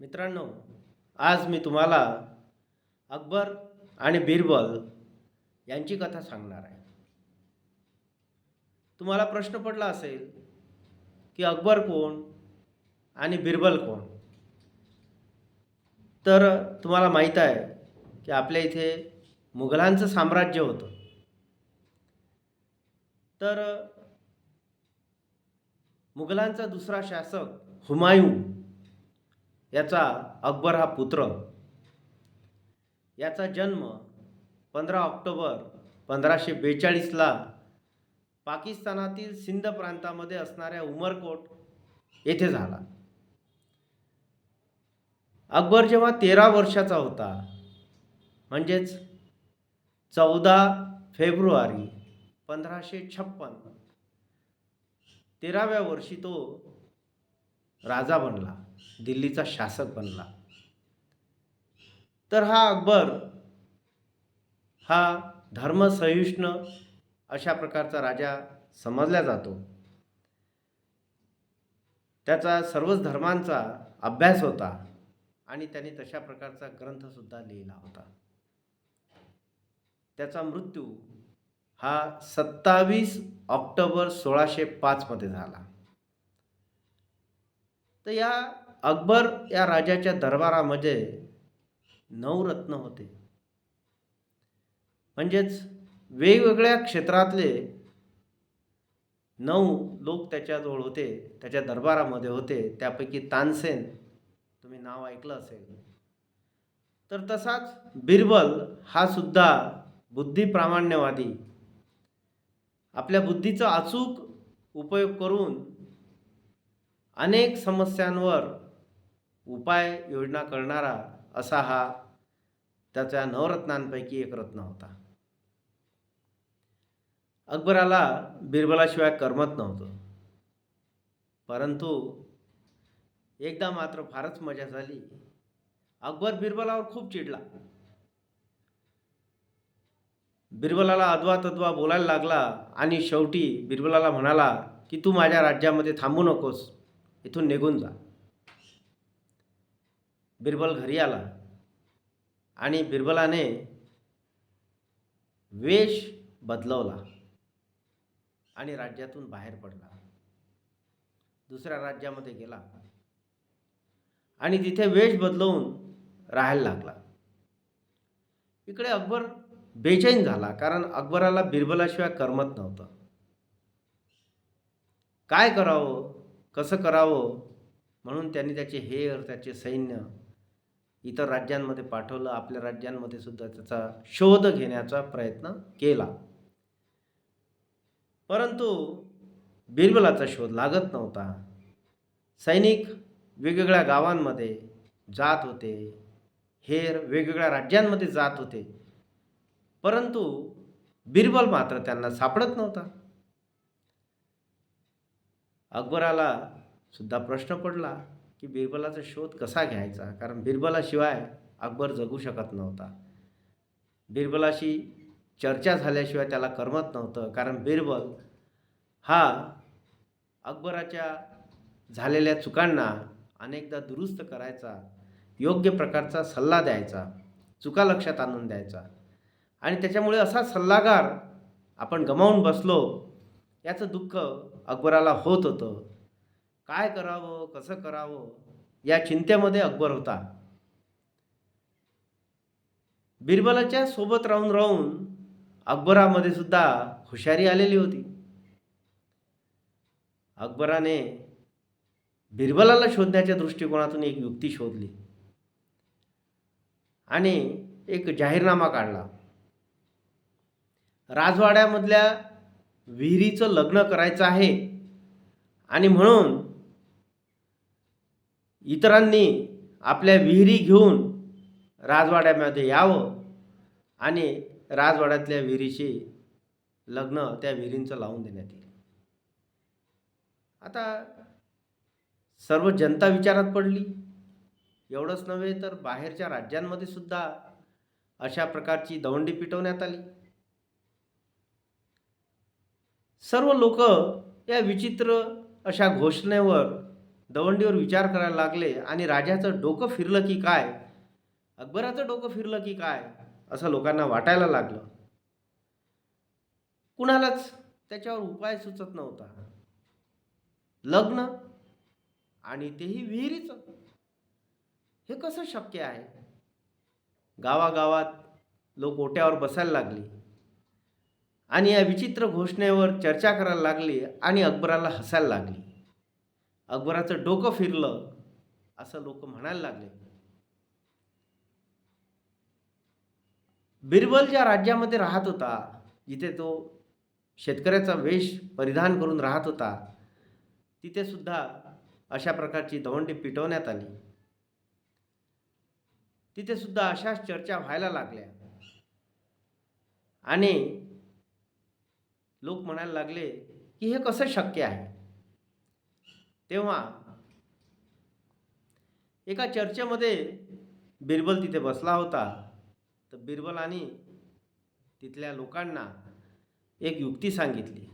मित्रांनो आज मी तुम्हाला अकबर आणि बिरबल यांची कथा सांगणार आहे. तुम्हाला प्रश्न पडला असेल की अकबर कोण आणि बिरबल कोण? तर तुम्हाला माहीत आहे की आपल्या इथे मुघलांचं साम्राज्य होतं. तर मुघलांचा दुसरा शासक हुमायूं याचा अकबर हा पुत्र. याचा जन्म पंधरा ऑक्टोबर पंधराशे बेचाळीसला पाकिस्तानातील सिंध प्रांतामध्ये असणाऱ्या उमरकोट येथे झाला. अकबर जेव्हा तेरा वर्षाचा होता म्हणजेच चौदा फेब्रुवारी पंधराशे छप्पन तेराव्या वर्षी तो राजा बनला दिल्लीचा शासक बनला. तर हा अकबर हा धर्मसहिष्णू अशा प्रकारचा राजा समजला जातो. त्याचा सर्वच धर्मांचा अभ्यास होता आणि त्याने तशा प्रकारचा ग्रंथसुद्धा लिहिला होता. त्याचा मृत्यू हा सत्तावीस ऑक्टोबर सोळाशे पाचमध्ये झाला. तर या अकबर या राजाच्या दरबारामध्ये नवरत्न होते. म्हणजेच वेगवेगळ्या क्षेत्रातले नऊ लोक त्याच्याजवळ होते त्याच्या दरबारामध्ये होते. त्यापैकी तानसेन तुम्ही नाव ऐकलं असेल. तर तसाच बिरबल हा सुद्धा बुद्धिप्रामाण्यवादी आपल्या बुद्धीचा अचूक उपयोग करून अनेक समस्यांवर उपाय योजना करणारा असा हा त्याच्या नवरत्नांपैकी एक रत्न होता. अकबराला बिरबलाशिवाय करमत नव्हतं. परंतु एकदा मात्र फारच मजा झाली. अकबर बिरबलावर खूप चिडला. बिरबलाला अद्वा तद्वा बोलायला लागला आणि शेवटी बिरबलाला म्हणाला की तू माझ्या राज्यामध्ये थांबू नकोस. इथून निघून जा. बिरबल घरी आला आणि बिरबलाने वेश बदलवला आणि राज्यातून बाहेर पडला. दुसऱ्या राज्यामध्ये गेला आणि तिथे वेश बदलवून राहायला लागला. इकडे अकबर बेचैन झाला कारण अकबराला बिरबलाशिवाय करमत नव्हतं. काय करावं? कसं करावं म्हणून त्यांनी त्याचे हेर त्याचे सैन्य इतर राज्यांमध्ये पाठवलं. आपल्या राज्यांमध्ये सुद्धा त्याचा शोध घेण्याचा प्रयत्न केला. परंतु बिरबलाचा शोध लागत नव्हता. सैनिक वेगवेगळ्या गावांमध्ये जात होते. हेर वेगवेगळ्या राज्यांमध्ये जात होते. परंतु बिरबल मात्र त्यांना सापडत नव्हता. अकबराला सुद्धा प्रश्न पडला की बिरबलाचा शोध कसा घ्यायचा? कारण बिरबलाशिवाय अकबर जगू शकत नव्हता. बिरबलाशी चर्चा झाल्याशिवाय त्याला करमत नव्हतं. कारण बिरबल हा अकबराच्या झालेल्या चुकांना अनेकदा दुरुस्त करायचा योग्य प्रकारचा सल्ला द्यायचा चुका लक्षात आणून द्यायचा. आणि त्याच्यामुळे असा सल्लागार आपण गमावून बसलो याचं दुःख अकबराला होत होतं. काय करावं? कसं करावं? या चिंतेमध्ये अकबर होता. बिरबलाच्या सोबत राहून राहून अकबरामध्ये सुद्धा हुशारी आलेली होती. अकबराने बिरबलाला शोधण्याच्या दृष्टिकोनातून एक युक्ती शोधली आणि एक जाहीरनामा काढला. राजवाड्यामधल्या विहिरीचं लग्न करायचं आहे. आणि म्हणून इतरांनी आपल्या विहिरी घेऊन राजवाड्यामध्ये यावं आणि राजवाड्यातल्या विहिरीशी लग्न त्या विहिरींचं लावून देण्यात येईल. आता सर्व जनता विचारात पडली. एवढंच नव्हे तर बाहेरच्या राज्यांमध्ये सुद्धा अशा प्रकारची दवंडी पिटवण्यात आली. सर्व लोक या विचित्र अशा घोषणेवर दवंडीवर विचार करायला लागले आणि राजाचं डोकं फिरलं की काय? अकबराचं डोकं फिरलं की काय? असं लोकांना वाटायला लागलं. कुणालाच त्याच्यावर उपाय सुचत नव्हता. लग्न आणि तेही विहिरीचं. हे कसं शक्य आहे? गावागावात लोक ओट्यावर बसायला लागली. आणि या विचित्र घोषणेवर चर्चा करायला लागली आणि अकबराला हसायला लागली. अकबराचं डोकं फिरलं असं लोक म्हणायला लागले. बिरबल ज्या राज्यामध्ये राहत होता जिथे तो शेतकऱ्याचा वेश परिधान करून राहत होता तिथे सुद्धा अशा प्रकारची दवंडी पिटवण्यात आली. तिथे सुद्धा अशाच चर्चा व्हायला लागल्या. आणि लोक म्हणायला लागले की हे कसं शक्य आहे? तेव्हा एका चर्चेमध्ये बिरबल तिथे बसला होता. तर बिरबलाने तिथल्या लोकांना एक युक्ती सांगितली.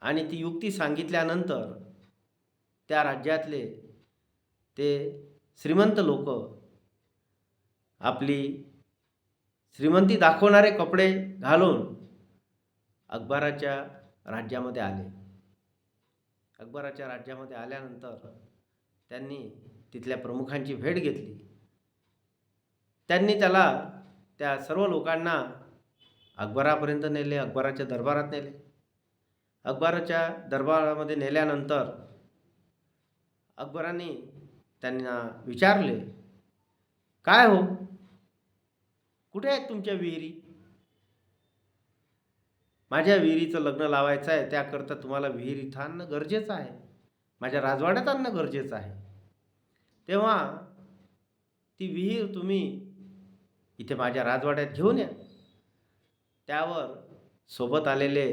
आणि ती युक्ती सांगितल्यानंतर त्या राज्यातले ते श्रीमंत लोक आपली श्रीमंती दाखवणारे कपडे घालून अकबराच्या राज्यामध्ये आले. अकबराच्या राज्यामध्ये आल्यानंतर त्यांनी तिथल्या प्रमुखांची भेट घेतली. त्यांनी त्याला त्या सर्व लोकांना अकबरापर्यंत नेले अकबराच्या दरबारात नेले. अकबराच्या दरबारामध्ये नेल्यानंतर अकबराने त्यांना विचारले काय हो? कुठे आहेत तुमच्या विहिरी? माझ्या विहिरीचं लग्न लावायचं आहे त्याकरता तुम्हाला विहीर इथं आणणं गरजेचं आहे. माझ्या राजवाड्यात आणणं गरजेचं आहे. तेव्हा ती विहीर तुम्ही इथे माझ्या राजवाड्यात घेऊन या. त्यावर सोबत आलेले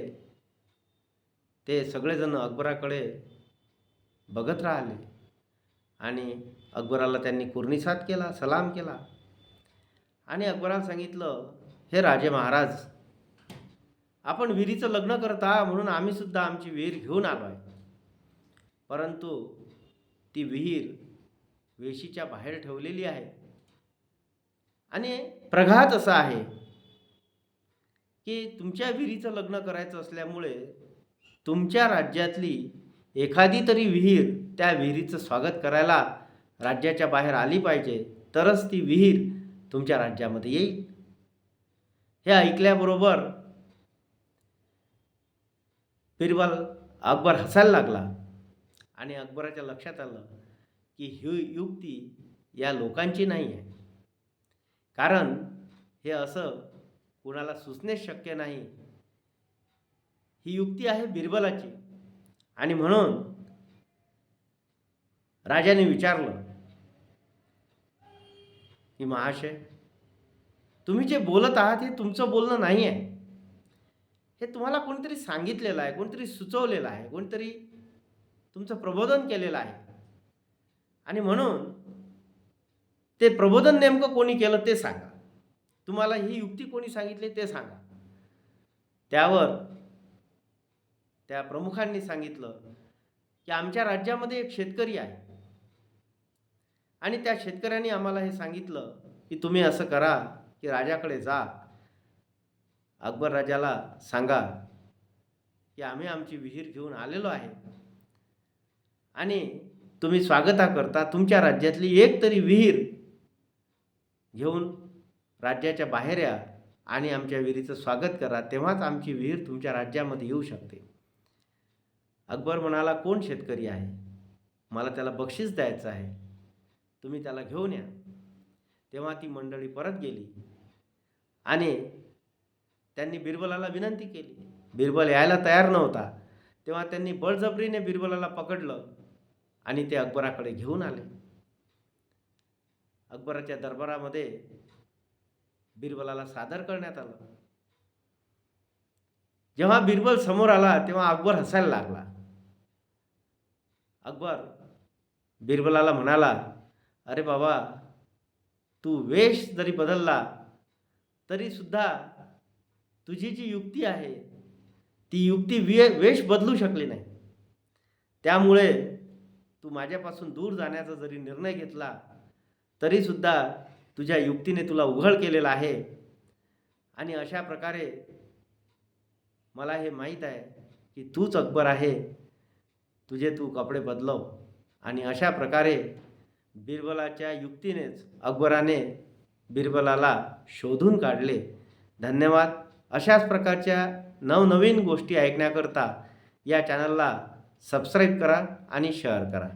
ते सगळेजण अकबराकडे बघत राहिले आणि अकबराला त्यांनी कुर्निसात केला सलाम केला आणि अकबराला सांगितलं हे राजे महाराज आपण विहिरीचं लग्न करता म्हणून आम्हीसुद्धा आमची विहीर घेऊन आलो आहे. परंतु ती विहीर वेशीच्या बाहेर ठेवलेली आहे. आणि प्रघात असा आहे की तुमच्या विहिरीचं लग्न करायचं असल्यामुळे तुमच्या राज्यातली एखादी तरी विहीर त्या विहिरीचं स्वागत करायला राज्याच्या बाहेर आली पाहिजे तरच ती विहीर तुमच्या राज्यामध्ये येईल. हे ऐकल्याबरोबर बिरबल अकबर हसायला लागला. आणि अकबराच्या लक्षात आलं की ही युक्ती या लोकांची नाही आहे. कारण हे असं कुणाला सुचणेच शक्य नाही. ही युक्ती आहे बिरबलाची. आणि म्हणून राजाने विचारलं की महाशय तुम्ही जे बोलत आहात हे तुमचं बोलणं नाही आहे. हे तुम्हाला कोणीतरी सांगितलेलं आहे कोणीतरी सुचवलेलं आहे कोणीतरी तुमचं प्रबोधन केलेलं आहे. आणि म्हणून ते प्रबोधन नेमकं कोणी केलं ते सांगा. तुम्हाला ही युक्ती कोणी सांगितली ते सांगा. त्यावर त्या प्रमुखांनी सांगितलं की आमच्या राज्यामध्ये एक शेतकरी आहे. आणि त्या शेतकऱ्यांनी आम्हाला हे सांगितलं की तुम्ही असं करा की राजाकडे जा. अकबर राजाला सांगा की आम्ही आमची विहीर घेऊन आलेलो आहे. आणि तुम्ही स्वागता करता तुमच्या राज्यातली एक तरी विहीर घेऊन राज्याच्या बाहेर या आणि आमच्या विहिरीचं स्वागत करा तेव्हाच आमची विहीर तुमच्या राज्यामध्ये येऊ शकते. अकबर म्हणाला कोण शेतकरी आहे? मला त्याला बक्षीस द्यायचं आहे. तुम्ही त्याला घेऊन या. तेव्हा ती मंडळी परत गेली आणि त्यांनी बिरबलाला विनंती केली. बिरबल यायला तयार नव्हता. तेव्हा त्यांनी बळजबरीने बिरबलाला पकडलं आणि ते अकबराकडे घेऊन आले. अकबराच्या दरबारामध्ये बिरबलाला सादर करण्यात आलं. जेव्हा बिरबल समोर आला तेव्हा अकबर हसायला लागला. अकबर बिरबलाला म्हणाला अरे बाबा तू वेश जरी बदलला तरी सुद्धा तुझी जी युक्ती आहे ती युक्ती वे वेश बदलू शकली नाही. त्यामुळे तू माझ्यापासून दूर जाण्याचा जरी निर्णय घेतला तरीसुद्धा तुझ्या युक्तीने तुला उघड केलेला आहे. आणि अशा प्रकारे मला हे माहीत आहे की तूच अकबर आहे. तुझे तू कपडे बदलव. आणि अशा प्रकारे बिरबलाच्या युक्तीनेच अकबराने बिरबलाला शोधून काढले. धन्यवाद. अशाच प्रकारच्या नवनवीन गोष्टी ऐकण्याकरता या चॅनलला सबस्क्राईब करा आणि शेअर करा.